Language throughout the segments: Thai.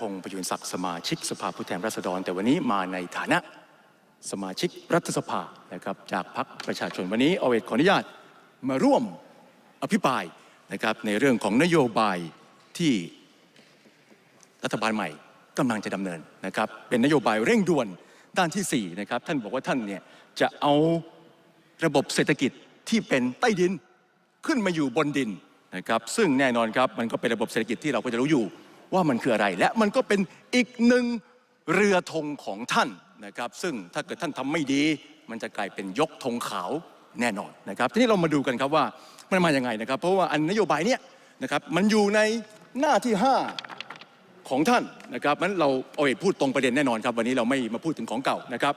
พงศ์ประยุนศักดิ์สมาชิกสภาผู้แทนราษฎร แต่วันนี้มาในฐานะสมาชิกรัฐสภานะครับจากพรรคประชาชนวันนี้เอาเวทขออนุญาตมาร่วมอภิปรายนะครับในเรื่องของนโยบายที่รัฐบาลใหม่กำลังจะดำเนินนะครับเป็นนโยบายเร่งด่วนด้านที่สี่นะครับท่านบอกว่าท่านเนี่ยจะเอาระบบเศรษฐกิจที่เป็นใต้ดินขึ้นมาอยู่บนดินนะครับซึ่งแน่นอนครับมันก็เป็นระบบเศรษฐกิจที่เราก็จะรู้อยู่ ว่ามันคืออะไร และมันก็เป็นอีกหนึ่งเรือธงของท่านนะครับ ซึ่งถ้าเกิดท่านทำไม่ดี มันจะกลายเป็นยกธงขาวแน่นอนนะครับ ทีนี้เรามาดูกันครับว่ามันมาอย่างไงนะครับ เพราะว่าอันนโยบายเนี้ยนะครับมันอยู่ในหน้าที่ 5 ของท่านนะครับนั้นเราเอาเหตุพูดตรงประเด็นแน่นอนครับวันนี้เราไม่มาพูดถึงของเก่านะครับ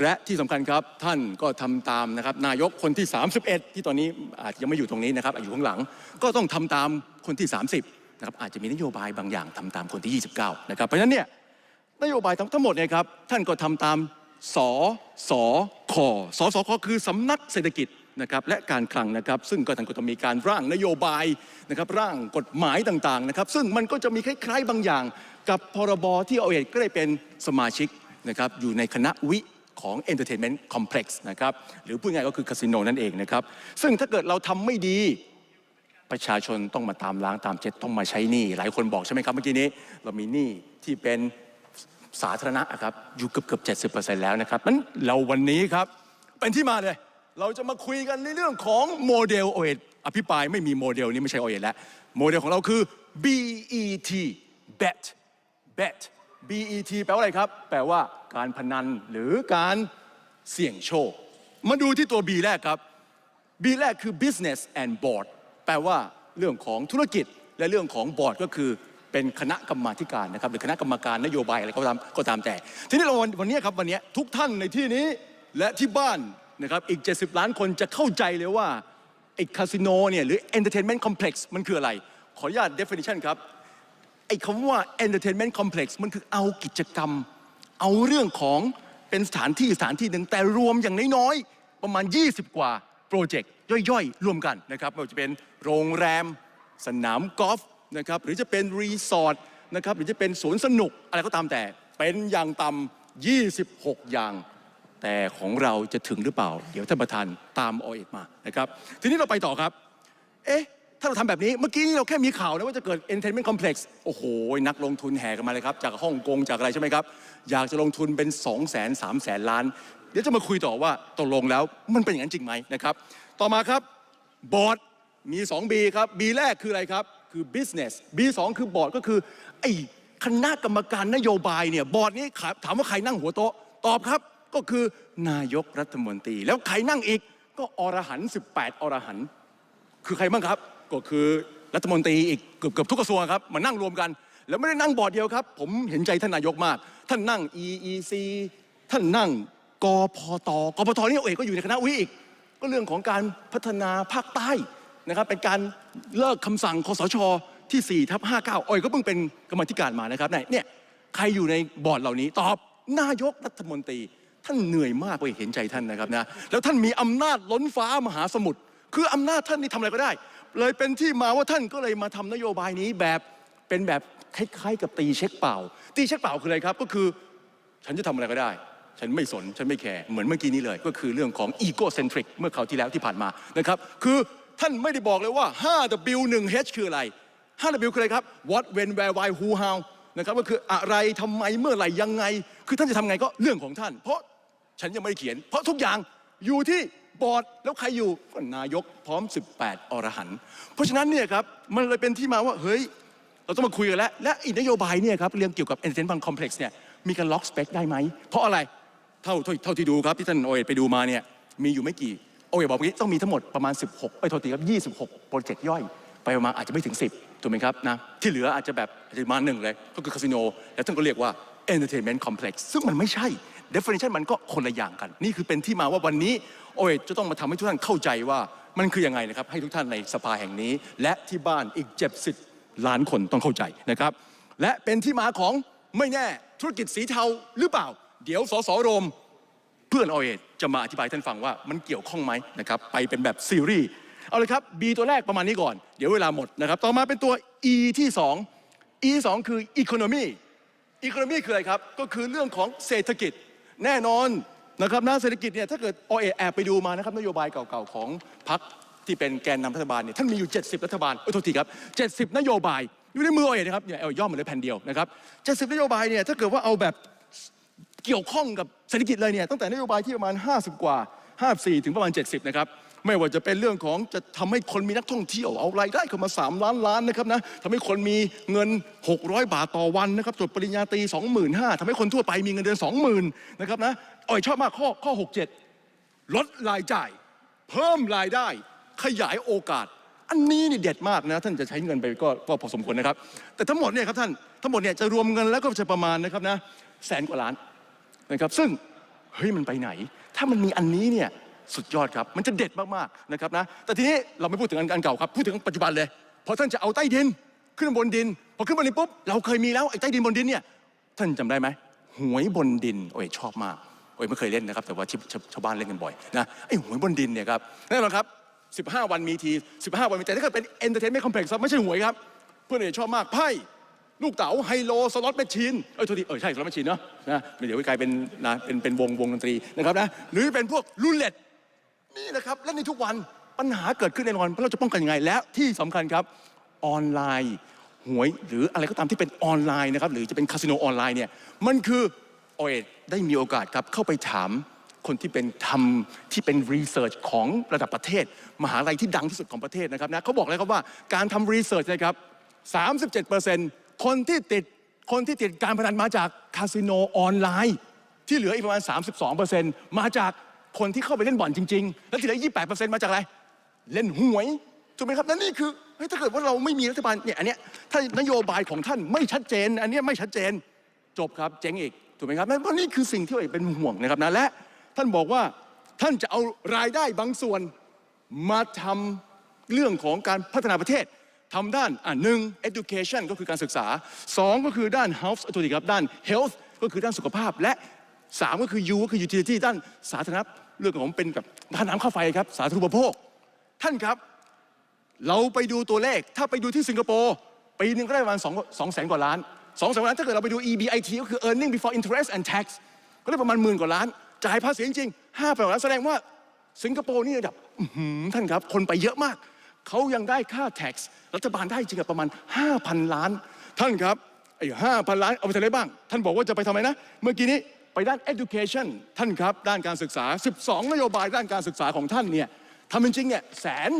และที่สำคัญครับท่านก็ทำตามนะครับนายกคนที่ 31 ที่ตอนนี้อาจจะยังไม่อยู่ตรงนี้นะครับอยู่ข้างหลัง ก็ต้องทำตามคนที่ 30 นะครับอาจจะมีนโยบายบางอย่างทำตามคนที่ 29 นะครับ เพราะฉะนั้นเนี่ยนโยบายทั้งหมดเนี่ยครับท่านก็ทำตามสสคสสคคือสำนักเศรษฐกิจนะครับและการคลังนะครับ ซึ่งก็ทานก็ต้องมีการร่างนโยบายนะครับร่างกฎหมายต่างๆนะครับ ซึ่งมันก็จะมีคล้ายๆบางอย่าง กับพรบที่เอาเอกก็ได้เป็นสมาชิกนะครับอยู่ในคณะวิของ Entertainment Complex นะครับหรือพูดง่ายก็คือคาสิโนนั่นเองนะครับ ซึ่งถ้าเกิดเราทำไม่ดี ประชาชนต้องมาตามล้างตามเจ็ดต้องมาใช้หนี้หลายคนบอกใช่ไหมครับเมื่อกี้นี้ เรามีหนี้ที่เป็นสาธารณะครับอยู่เกือบเกือบเจ็ดสิบเปอร์เซ็นต์แล้วนะครับนั้นเราวันนี้ครับเป็นที่มาเลย เราจะมาคุยกันในเรื่องของโมเดลโอเออภิปรายไม่มีโมเดลนี้ไม่ใช่โอเอแล้วโมเดลของเราคือ BET bet bet bet แปลว่าอะไรครับ แปลว่าการพนันหรือการเสี่ยงโชค มาดูที่ตัว B แรกครับ B แรกคือ business and board แปลว่าเรื่องของธุรกิจและเรื่องของบอร์ดก็คือเป็นคณะกรรมาการนะครับหรือคณะกรรมการนโยบายอะไรก็ตามก็ตามแต่ ทีนี้เราวันวันนี้ครับวันนี้ทุกท่านในที่นี้และที่บ้านนะครับอีก 70 ล้านคนจะเข้าใจเลยว่าไอ้คาสิโนเนี่ยหรือ entertainment complex มันคืออะไร ขออนุญาต definition ครับไอ้คำว่า entertainment complex มันคือเอากิจกรรม เอาเรื่องของเป็นสถานที่สถานที่หนึ่งแต่รวมอย่างน้อยๆประมาณ 20 กว่า โปรเจกต์ย่อยๆรวมกันนะครับไม่ว่าจะเป็นโรงแรม สนามกอล์ฟนะครับหรือจะเป็นรีสอร์ทนะครับหรือจะเป็นสวนสนุกอะไรก็ตามแต่ เป็นอย่างต่ำ26 อย่าง แต่ของเราจะถึงหรือเปล่า เดี๋ยวท่านประธานตามอเอกมานะครับทีนี้เราไปต่อครับ เอ๊ะถ้าเราทำแบบนี้เมื่อกี้นี้เราแค่มีข่าวนะว่าจะเกิด entertainment complex โอ้โห นักลงทุนแห่กันมาเลยครับ จากฮ่องกงจากอะไรใช่ไหมครับ อยากจะลงทุนเป็น 2 0 0 0 0 0 3แสนล้าน เดี๋ยวจะมาคุยต่อว่าตกลงแล้วมันเป็นอย่างนั้นจริงไหมนะครับ ต่อมาครับบอร์ดมี 2 B ครับ B แรกคืออะไรครับ คือ business B 2คือบอร์ดก็คือไอ้คณะกรรมการนโยบายเนี่ยบอร์ดนี้ถามว่าใครนั่งหัวโต๊ะตอบครับก็คือนายกรัฐมนตรี แล้วใครนั่งอีกก็อรหันต์18 อรหันต์คือใครบ้างครับ ก็คือรัฐมนตรีอีกเกือบเกือบทุกกระทรวงครับมานั่งรวมกัน แล้วไม่ได้นั่งบอร์ดเดียวครับ ผมเห็นใจท่านนายกมาก ท่านนั่ง EEC ท่านนั่ง กพตกพทนี่เอกก็อยู่ในคณะวิอีก ก็เรื่องของการพัฒนาภาคใต้นะครับ เป็นการเลิกคำสั่งคสช ที่4ทับ59อ้อยก็เพิ่งเป็นกรรมธิการมานะครับเนี่ยใครอยู่ในบอร์ดเหล่านี้ตอบนายกรัฐมนตรี ท่านเหนื่อยมากเลยเห็นใจท่านนะครับนะแล้วท่านมีอำนาจล้นฟ้ามหาสมุทรคืออำนาจท่านนี่ทำอะไรก็ได้ เลยเป็นที่มาว่าท่านก็เลยมาทำนโยบายนี้แบบเป็นแบบคล้ายๆ กับตีเช็คเปล่า ตีเช็คเปล่าคืออะไรครับก็คือ ฉันจะทำอะไรก็ได้ ฉันไม่สน ฉันไม่แคร์เหมือนเมื่อกี้นี้เลย ก็คือเรื่องของ ego centric เมื่อคราวที่แล้วที่ผ่านมานะครับคือท่านไม่ได้บอกเลยว่า 5W 1H คืออะไร 5W คืออะไรครับ what when where why who how นะครับก็คืออะไรทำไมเมื่อไหร่ยังไง คือท่านจะทำไงก็เรื่องของท่าน เพราะฉันยังไม่ได้เขียน เพราะทุกอย่างอยู่ที่บอร์ดแล้วใครอยู่ก็นายกพร้อม 18 อรหันต์เพราะฉะนั้นเนี่ยครับมันเลยเป็นที่มาว่าเฮ้ยเราต้องมาคุยกันแล้วและอีกนโยบายเนี่ยครับเรื่องเกี่ยวกับ entertainment complex เนี่ยมีการล็อกสเปคได้ไหมเพราะอะไร เท่าเท่าที่ดูครับที่ท่านโอเอไปดูมาเนี่ยมีอยู่ไม่กี่โอเอบอกเมื่อกี้ต้องมีทั้งหมดประมาณ 16ไอ้ยโทษทีครับ26 โปรเจกต์ย่อย ไปประมาณอาจจะไม่ถึง 10ถูกไหมครับนะที่เหลืออาจจะแบบอาจจะมาหนึ่งเลย ก็คือคาสิโนแล้วท่านก็เรียกว่า entertainment complex ซึ่งมันไม่ใช่ definition มันก็คนละอย่างกัน นี่คือเป็นที่มาว่าวันนี้โอเอจะต้องมาทำให้ทุกท่านเข้าใจว่ามันคือยังไงนะครับให้ทุกท่านในสภาแห่งนี้ และที่บ้านอีก70ล้านคนต้องเข้าใจนะครับและเป็นที่มาของไม่แน่ธุรกิจสีเทาหรือเปล่า เดี๋ยวสสโรมเพื่อนโอเอจะมาอธิบายท่านฟังว่ามันเกี่ยวข้องไหมนะครับไปเป็นแบบซีรีส์เอาเลยครับ B ตัวแรกประมาณนี้ก่อน เดี๋ยวเวลาหมดนะครับ ต่อมาเป็นตัว E ที่ 2 E 2 คือ economy อีโคโนมีคืออะไรครับ ก็คือเรื่องของเศรษฐกิจแน่นอนนะครับนะเศรษฐกิจเนี่ยถ้าเกิดอเอแอบไปดูมานะครับนโยบายเก่าๆของพรรคที่เป็นแกนนำรัฐบาลเนี่ยท่านมีอยู่ 70 รัฐบาลเออโทษทีครับ 70 นโยบายอยู่ในมืออเอนะครับเนี่ยเอาย่อมาเลยแผ่นเดียวนะครับ 70 นโยบายเนี่ยถ้าเกิดว่าเอาแบบ เกี่ยวข้องกับเศรษฐกิจเลยเนี่ยตั้งแต่นโยบายที่ประมาณ 50 กว่า 54 ถึงประมาณ 70 นะครับไม่ว่าจะเป็นเรื่องของจะทำให้คนมีนักท่องเที่ยวเอารายได้เข้ามา 3 ล้านล้านนะครับนะทำให้คนมีเงิน 600 บาทต่อวันนะครับจบปริญญาตรี 25,000ทำให้คนทั่วไปมีเงินเดือน 20,000นะครับนะอ่อยชอบมากข้อข้อ 67 ลดรายจ่าย เพิ่มรายได้ ขยายโอกาส อันนี้นี่เด็ดมากนะ ท่านจะใช้เงินไปก็ก็พอสมควรนะครับ แต่ทั้งหมดเนี่ยครับท่านทั้งหมดเนี่ยจะรวมเงินแล้วก็จะประมาณนะครับนะแสนกว่าล้าน นะครับซึ่งเฮ้ยมันไปไหน ถ้ามันมีอันนี้เนี่ยสุดยอดครับ มันจะเด็ดมากๆนะครับนะแต่ทีนี้เราไม่พูดถึงอันเก่าครับพูดถึงปัจจุบันเลยพราะท่านจะเอาใต้ดินขึ้นบนดินพอขึ้นบนดินปุ๊บเราเคยมีแล้วไอ้ใต้ดินบนดินเนี่ยท่านจำได้ไหมหวยบนดินโอ้ยชอบมากโอ้ยไม่เคยเล่นนะครับ แต่ว่าที่ชาวบ้านเล่นกันบ่อยนะไอ้หวยบนดินเนี่ยครับแน่นอนครับ15 วันมีที 15 วันมีแต่ถ้าเกิดเป็น entertainment complex ครับไม่ใช่หวยครับ เพื่อนเอชอบมากไพ่ ลูกเต๋าไฮโลสล็อตแมชชีนเออโทษทีเออใช่สล็อตแมชชีนเนาะนะเดี๋ยวกลายเป็นนะเป็นเป็นวงวงดนตรีนะครับนะหรือเป็นพวกรูเล็ตนี่นะครับเล่นในทุกวันปัญหาเกิดขึ้นแน่นอนเราะเราจะป้องกันยังไง และที่สำคัญครับออนไลน์หวยหรืออะไรก็ตามที่เป็นออนไลน์นะครับหรือจะเป็นคาสิโนออนไลน์เนี่ยมันคือโอเอได้มีโอกาสครับเข้าไปถามคนที่เป็นทำที่เป็นรีเสิร์ชของระดับประเทศ มหาลัยที่ดังที่สุดของประเทศนะครับนะเขาบอกเลยครับว่าการทำรีเสิร์ชนะครับ37% คนที่ติดคนที่ติดการพนันมาจากคาสิโนออนไลน์ ที่เหลืออีกประมาณ 32%มาจากคนที่เข้าไปเล่นบ่อนจริง ๆ แล้วที่เหลือ 28%มาจากอะไร เล่นหวยถูกไหมครับนั่นนี่คือถ้าเกิดว่าเราไม่มีรัฐบาลเนี่ยอันเนี้ยถ้านโยบายของท่านไม่ชัดเจน อันเนี้ยไม่ชัดเจนจบครับเจ๊งอีกถูกไหมครับนั่นเพราะนี่คือสิ่งที่เราเป็นห่วงนะครับนะและท่านบอกว่าท่านจะเอารายได้บางส่วนมาทำเรื่องของการพัฒนาประเทศ ทำด้านอะหนึ่ง education ก็คือการศึกษาสองก็คือด้าน health ตัวนี้ครับด้าน health ก็คือด้านสุขภาพและสามก็คือ U ก็คือ utility ด้านสาธารณะเรื่องของเป็นกับด้านน้ำค่าไฟครับ สาธารณูปโภค ท่านครับ เราไปดูตัวเลขถ้าไปดูที่สิงคโปร์ปีหนึ่งก็ได้ประมาณ2 2แสนกว่าล้าน2แสนกว่าล้านถ้าเกิดเราไปดู EBIT ก็คือ earning before interest and tax ก็ได้ประมาณหมื่นกว่าล้าน จ่ายภาษีจริงๆ5แสนกว่าล้านแสดงว่าสิงคโปร์นี่ระดับท่านครับ คนไปเยอะมาก เขายังได้ค่า tax รัฐบาลได้จริงประมาณ 5,000 ล้าน ท่านครับไอ้5,000ล้านเอาไปทำอะไรบ้าง ท่านบอกว่าจะไปทำไมนะ เมื่อกี้นี้ไปด้าน education ท่านครับ ด้านการศึกษา 12 นโยบายด้านการศึกษาของท่านเนี่ยทำจริงๆเนี่ยแสน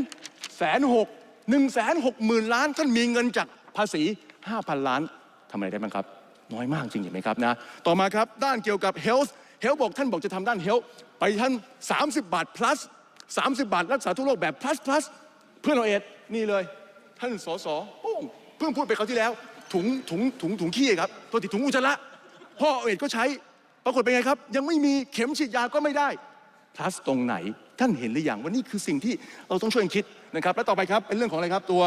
แสนหกหนึ่งแสนหกหมื่นล้าน ท่านมีเงินจากภาษี 5,000 ล้านทำอะไรได้บ้างครับ น้อยมากจริงเห็นไหมครับนะต่อมาครับด้านเกี่ยวกับ health health บอกท่านบอกจะทำด้าน health ไปท่าน 30 บาท plus 30 บาทรักษาทุกโรคแบบ plus plus เพื่อนเราเอ็ดนี่เลย ท่านสสโป้เพิ่งพูดไปคราวที่แล้ว ถุงถุงถุงถุงขี้ครับตัวติดถุงอุจจาระพ่อเอ็ดก็ใช้ปรากฏเป็นไงครับ ยังไม่มีเข็มฉีดยาก็ไม่ได้ plus ตรงไหนท่านเห็นหรือยังว่านี่คือสิ่งที่เราต้องช่วยกันคิดนะครับและต่อไปครับเป็นเรื่องของอะไรครับตัว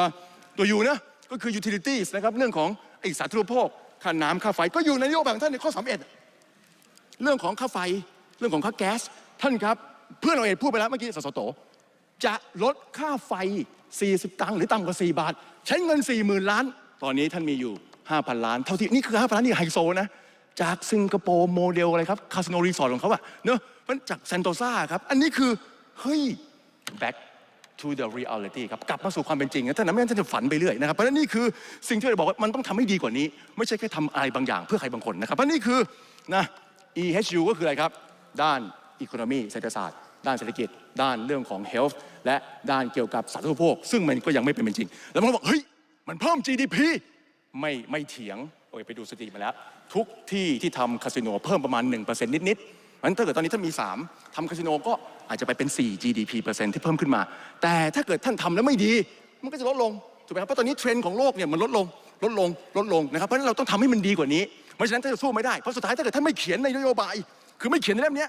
ตัวยูนะก็คือ utilities นะครับเรื่องของไอสาธารณูปโภคค่าน้ำค่าไฟก็อยู่ในนโยบายของท่านในข้อ31เรื่องของค่าไฟเรื่องของค่าแก๊สท่านครับเพื่อนเราเองพูดไปแล้วเมื่อกี้สสโต จะลดค่าไฟ 40 ตังค์หรือต่ำกว่า 4 บาท ใช้เงิน 40,000 ล้าน ตอนนี้ท่านมีอยู่ 5,000 ล้าน เท่าที่นี่คือ 5,000 ล้านนี่ไฮโซนะ จากสิงคโปร์โมเดลอะไรครับ คาสิโนรีสอร์ทของเขาอะเนอะมันจากเซนโตซาครับ อันนี้คือ เฮ้ย back to the reality ครับ กลับมาสู่ความเป็นจริงนะท่านนั้นไม่งั้นท่านจะฝันไปเรื่อยนะครับ เพราะนั้นนี่คือสิ่งที่เราบอกว่ามันต้องทำให้ดีกว่านี้ ไม่ใช่แค่ทำอะไรบางอย่างเพื่อใครบางคนนะครับเพราะนี่คือนะ EHU ก็คืออะไรครับ ด้าน Economy เศรษฐศาสตร์ ด้านเศรษฐกิจ ด้านเรื่องของ Health และด้านเกี่ยวกับสาธารณูปโภค ซึ่งมันก็ยังไม่เป็นจริง แล้วมันก็บอกเฮ้ยมันเพิ่ม GDP ไม่ไม่เถียงโอ้ยไปดูสถิติมาแล้ว ทุกที่ที่ทำคาสิโนเพิ่มประมาณ 1%นิดๆมันถ้าเกิดตอนนี้ท่านมี 3ทำคาสิโนก็อาจจะไปเป็น 4 GDP เปอร์เซ็นต์ที่เพิ่มขึ้นมา แต่ถ้าเกิดท่านทำแล้วไม่ดี มันก็จะลดลง ถูกไหมครับ เพราะตอนนี้เทรนด์ของโลกเนี่ยมันลดลง ลดลง ลดลงนะครับ เพราะฉะนั้นเราต้องทำให้มันดีกว่านี้ เพราะฉะนั้นท่านจะสู้ไม่ได้ เพราะสุดท้ายถ้าเกิดท่านไม่เขียนในนโยบาย คือไม่เขียนในเล่มนี้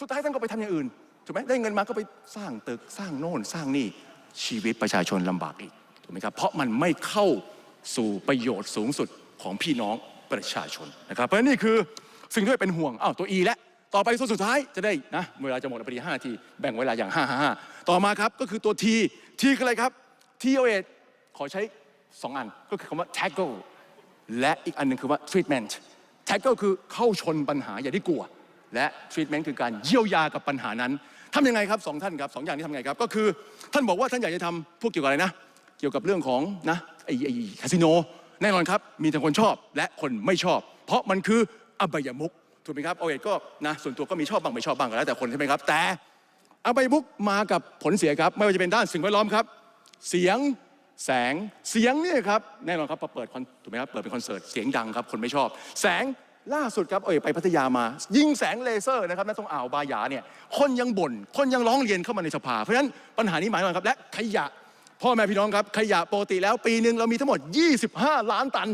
สุดท้ายท่านก็ไปทำอย่างอื่น ถูกไหมได้เงินมาก็ไปสร้างตึกสร้างโน่นสร้างนี่ชีวิตประชาชนลำบากอีกถูกไหมครับเพราะมันไม่เข้าสู่ประโยชน์สูงสุดของพี่น้องประชาชนนะครับ เพราะฉะนั้นนี่คือสิ่งที่เป็นห่วงอ้าวตัว E และต่อไปส่วนสุดท้ายจะได้นะเวลาจะหมดพอดี5นาทีแบ่งเวลาอย่าง 5 5 5 ต่อมาครับก็คือตัว T T คืออะไรครับ T O A ขอใช้ 2 อันก็คือคำว่า tackle และอีกอันหนึ่งคือว่า treatment แท็กก็คือเข้าชนปัญหาอย่าได้กลัว และทรีทเมนต์คือการเยียวยากับปัญหานั้น ทำยังไงครับสองท่านครับสองอย่างนี้ทำยังไงครับ ก็คือท่านบอกว่าท่านอยากจะทำพวกเกี่ยวกับอะไรนะ เกี่ยวกับเรื่องของนะไอ้ไอ้คาสิโนแน่นอนครับ มีทั้งคนชอบและคนไม่ชอบ เพราะมันคืออบายมุกถูกไหมครับเอาเอกก็นะส่วนตัวก็มีชอบบ้างไม่ชอบบ้างก็แล้วแต่คนใช่ไหมครับ แต่อบายมุกมากับผลเสียครับ ไม่ว่าจะเป็นด้านสิ่งแวดล้อมครับ เสียงแสงเสียงเนี่ยครับแน่นอนครับพอเปิดคอนถูกไหมครับเปิดเป็นคอนเสิร์ตเสียงดังครับคนไม่ชอบ แสง ล่าสุดครับเอยไปพัทยามา ยิงแสงเลเซอร์นะครับณตรงอ่าวบายาเนี่ยคนยังบ่นคนยังร้องเรียนเข้ามาในสภา เพราะฉะนั้นปัญหานี้หมายความครับ และขยะพ่อแม่พี่น้องครับ ขยะปกติแล้วปีหนึ่งเรามีทั้งหมด 25 ล้านตัน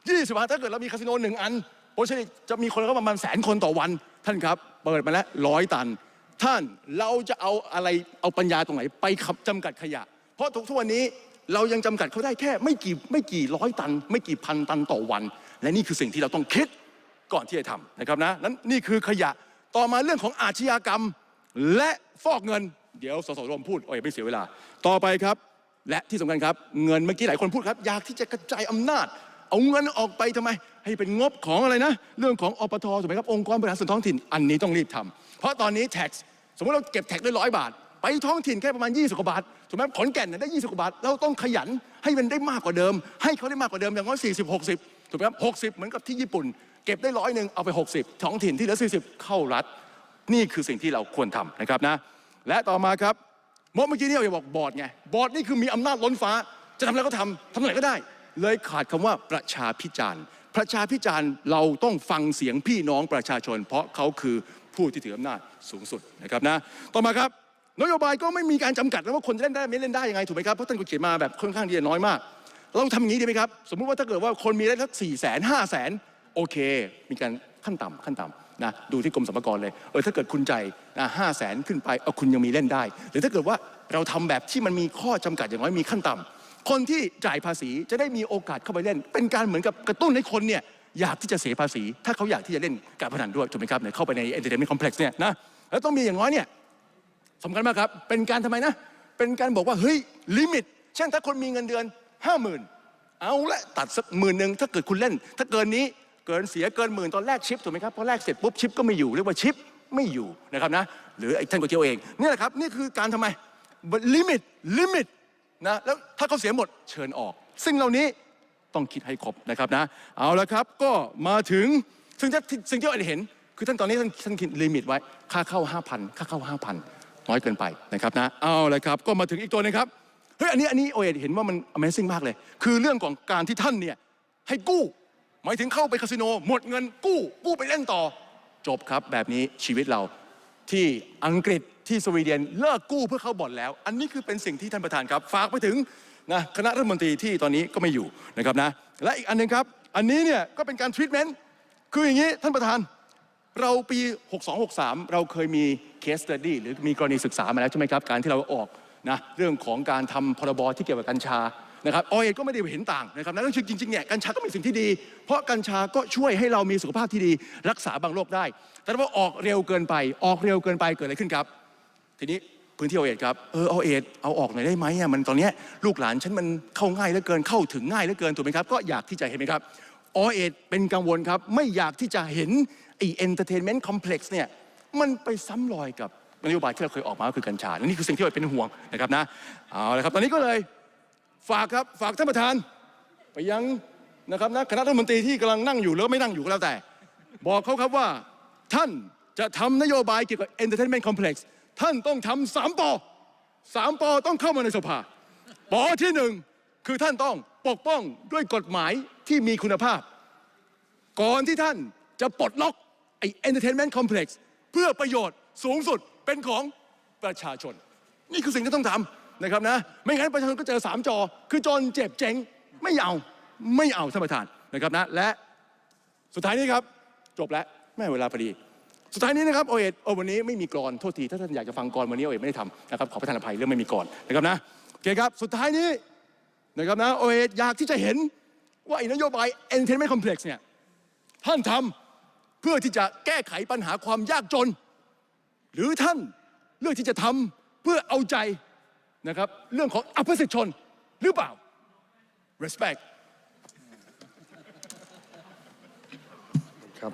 25 ถ้าเกิดเรามีคาสิโนหนึ่งอันโอ้ใช่จะมีคนก็ประมาณแสนคนต่อวัน ท่านครับ เปิดมาแล้วร้อยตัน ท่านเราจะเอาอะไรเอาปัญญาตรงไหน ไปขับจำกัดขยะ เพราะทุกวันนี้เรายังจำกัดเขาได้แค่ไม่กี่ไม่กี่ร้อยตัน ไม่กี่พันตันต่อวัน และนี่คือสิ่งที่เราต้องคิด ก่อนที่จะทำนะครับนะนั้นนี่คือขยะต่อมาเรื่องของอาชญากรรม และฟอกเงิน เดี๋ยวสสรมพูดโอ้ยไม่เสียเวลา ต่อไปครับ และที่สำคัญครับ เงินเมื่อกี้หลายคนพูดครับ อยากที่จะกระจายอำนาจ เอาเงินออกไปทำไม ให้เป็นงบของอะไรนะ เรื่องของอปทถูกไหมครับองค์กรบริหารส่วนท้องถิ่นอันนี้ต้องรีบทำเพราะตอนนี้ tax สมมติเราเก็บแท็กได้ร้อยบาท ไปท้องถิ่นแค่ประมาณ 20กว่าบาทถูกไหมขอนแก่นเนี่ยได้ 20กว่าบาท เราต้องขยันให้มันได้มากกว่าเดิม ให้เขาได้มากกว่าเดิมอย่างน้อย40 60ถูกไหมครับ60 เหมือนกับที่ญี่ปุ่น เก็บได้ร้อยหนึ่งเอาไป 60 ท้องถิ่นที่เหลือ 40 เข้ารัฐ นี่คือสิ่งที่เราควรทำนะครับนะและต่อมาครับเมื่อกี้นี้เราบอกบอร์ดไงบอร์ดนี่คือมีอำนาจล้นฟ้า จะทำอะไรก็ทำทำอะไรก็ได้ เลยขาดคำว่าประชาพิจารณ์ประชาพิจารณ์เราต้องฟังเสียงพี่น้องประชาชน เพราะเขาคือผู้ที่ถืออำนาจสูงสุดนะครับนะต่อมาครับนโยบายก็ไม่มีการจำกัดแล้วว่าคนจะเล่นได้ไม่เล่นได้ยังไงถูกไหมครับเพราะท่านก็เขียนมาแบบค่อนข้างที่จะน้อยมากเราทำอย่างนี้ดีไหมครับ สมมุติว่าถ้าเกิดว่าคนมีได้สักสี่แสนห้าแสน โอเค มีการขั้นต่ำขั้นต่ำนะดูที่กรมสรรพากรเลยเออถ้าเกิดคุณใจนะห้าแสนขึ้นไปเออคุณยังมีเล่นได้ หรือถ้าเกิดว่าเราทำแบบที่มันมีข้อจำกัดอย่างน้อยมีขั้นต่ำคนที่จ่ายภาษีจะได้มีโอกาสเข้าไปเล่น เป็นการเหมือนกับกระตุ้นให้คนเนี่ยอยากที่จะเสียภาษี ถ้าเขาอยากที่จะเล่นการพนันด้วยถูกไหมครับเนี่ยเข้าไปใน entertainment complex เนี่ยนะแล้วต้องมีอย่างน้อยเนี่ยสำคัญมากครับ เป็นการทำไมนะ เป็นการบอกว่าเฮ้ยลิมิตเช่นถ้าคนมีเงินเดือนห้าหมื่นเอาละตัดสักหมื่นหนึ่งถ้าเกิดคุณเล่น ถ้าเกินนี้ เกินเสียเกินหมื่นตอนแรกชิปถูกไหมครับพอแรกเสร็จปุ๊บชิปก็ไม่อยู่เรียกว่าชิปไม่อยู่นะครับนะหรือไอ้ท่านก็เที่ยวเองนี่แหละครับนี่คือการทำไมลิมิตลิมิตนะแล้วถ้าเขาเสียหมดเชิญออกสิ่งเหล่านี้ต้องคิดให้ครบนะครับนะเอาละครับก็มาถึงซึ่งที่สิ่งที่เราเห็น คือท่านตอนนี้ท่านท่านคิดลิมิตไว้ ค่าเข้า 5,000 ค่าเข้า 5,000 น้อยเกินไปนะครับนะเอาละครับก็มาถึงอีกตัวหนึงครับเฮ้ยอันนี้อันนี้โอเอเห็นว่ามัน Amazing มากเลย คือเรื่องของการที่ท่านเนี่ยให้กู้ หมายถึงเข้าไปคาสิโนหมดเงินกู้กู้ไปเล่นต่อ จบครับแบบนี้ชีวิตเราที่อังกฤษที่สวีเดนเลิกกู้เพื่อเข้าบ่อนแล้ว อันนี้คือเป็นสิ่งที่ท่านประธานครับ ฝากไปถึงนะคณะรัฐมนตรีที่ตอนนี้ก็ไม่อยู่นะครับนะและอีกอันหนึงครับ อันนี้เนี่ยก็เป็นการทรีทเมนต์คืออย่างนี้ท่านประธานเราปี 62-63 เราเคยมี case study หรือมีกรณีศึกษามาแล้วใช่ไหมครับ การที่เราออกนะเรื่องของการทำพรบที่เกี่ยวกับกัญชา นะครับออยก็ไม่ได้เห็นต่างนะครับนะจริงๆเนี่ยกัญชาก็มีสิ่งที่ดี เพราะกัญชาก็ช่วยให้เรามีสุขภาพที่ดีรักษาบางโรคได้ แต่ว่าออกเร็วเกินไป ออกเร็วเกินไปเกิดอะไรขึ้นครับ ทีนี้พื้นที่เอาเอ็ดครับเออเอาเอ็ดเอาออกหน่อยได้ไหมอะมันตอนนี้ลูกหลานฉันมันเข้าง่ายเหลือเกินเข้าถึงง่ายเหลือเกินถูกไหมครับก็อยากที่จะเห็นไหมครับอเอ็ดเป็นกังวลครับไม่อยากที่จะเห็นไอเอนเตอร์เทนเมนต์คอมเพล็กซ์เนี่ยมันไปซ้ำรอยกับนโยบายที่เราเคยออกมาก็คือกัญชาและนี่คือสิ่งที่เราเป็นห่วงนะครับนะเอาละครับตอนนี้ก็เลย ฝากครับฝากท่านประธาน ไปยังนะครับนะคณะรัฐมนตรีที่กำลังนั่งอยู่หรือไม่นั่งอยู่ก็แล้วแต่ บอกเขาครับว่าท่านจะทำนโยบายเกี่ยวกับ Entertainment Complex ท่านต้องทำสามปอสามปอต้องเข้ามาในสภาปอที่หนึ่งคือท่านต้องปกป้องด้วยกฎหมายที่มีคุณภาพ ก่อนที่ท่านจะปลดล็อกไอ้ Entertainment Complex เพื่อประโยชน์สูงสุดเป็นของประชาชน นี่คือสิ่งที่ต้องทำ นะครับนะไม่งั้นประชาชนก็เจอสามจอ คือจนเจ็บเจ๊งไม่เอาไม่เอาท่านประธานนะครับนะและสุดท้ายนี้ครับจบแล้วแม่เวลาพอดี สุดท้ายนี้นะครับโอเอ็ดโอวันนี้ไม่มีกรอนโทษทีถ้าท่านอยากจะฟังกรอนวันนี้โอเอ็ดไม่ได้ทำนะครับขอประทานอภัยเรื่องไม่มีกรอนนะครับนะโอเคครับสุดท้ายนี้นะครับนะโอเอ็ดอยากที่จะเห็นว่าไอ้นโยบาย Entertainment Complex เนี่ยท่านทำเพื่อที่จะแก้ไขปัญหาความยากจน หรือท่านเลือกที่จะทำเพื่อเอาใจ นะครับเรื่องของอภิสิทธิชนหรือเปล่า respect ครับ